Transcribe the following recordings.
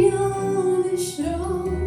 your show.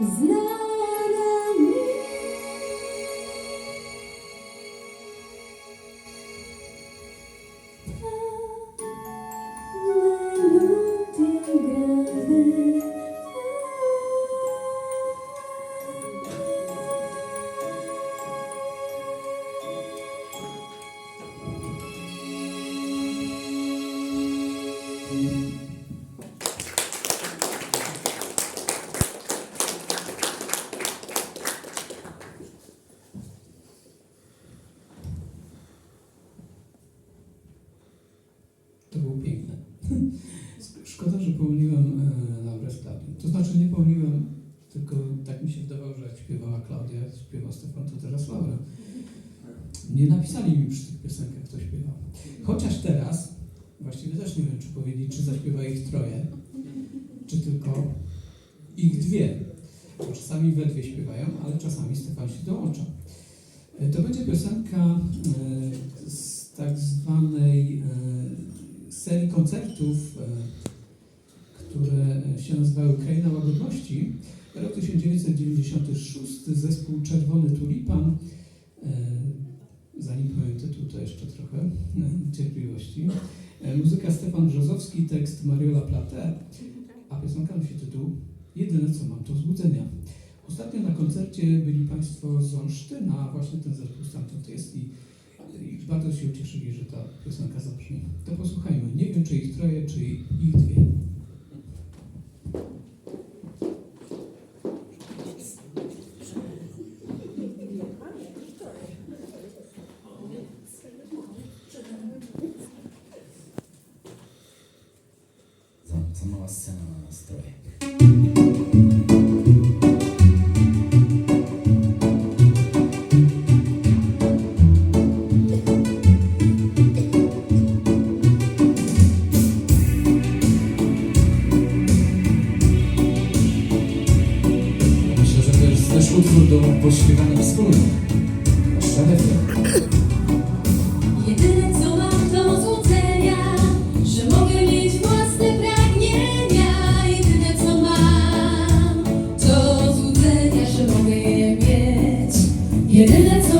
Знай Szkoda, że pomyliłem e, Laurę z. To znaczy nie pomyliłem, tylko tak mi się wydawało, że jak śpiewała Klaudia, śpiewa Stefan, to teraz Laura. Nie napisali mi przy tych piosenkach, kto śpiewał. Chociaż teraz, właściwie też nie wiem, czy powiedzieć, czy zaśpiewa ich troje, czy tylko ich dwie. Czasami we dwie śpiewają, ale czasami Stefan się dołącza. E, To będzie piosenka 1996, zespół Czerwony Tulipan. E, Zanim powiem tytuł, to jeszcze trochę e, cierpliwości. E, Muzyka Stefan Brzozowski, tekst Mariola Plate, a piosenka nosi tytuł Jedyne co mam to złudzenia. Ostatnio na koncercie byli Państwo z Olsztyna, a właśnie ten zespół stamtąd jest i, i bardzo się ucieszyli, że ta piosenka zabrzmi. To posłuchajmy. Nie wiem, czy ich troje, czy ich dwie. самого сценного настроя. Jedyne co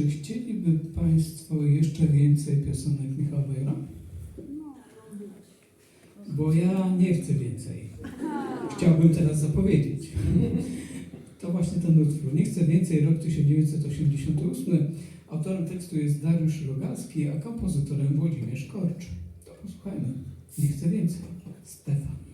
Czy chcieliby Państwo jeszcze więcej piosenek Michała Wejra? Bo ja nie chcę więcej. Chciałbym teraz zapowiedzieć. To właśnie ten utwór. Nie chcę więcej, rok 1988. Autorem tekstu jest Dariusz Rogalski, a kompozytorem Włodzimierz Korcz. To posłuchajmy. Nie chcę więcej. Stefan.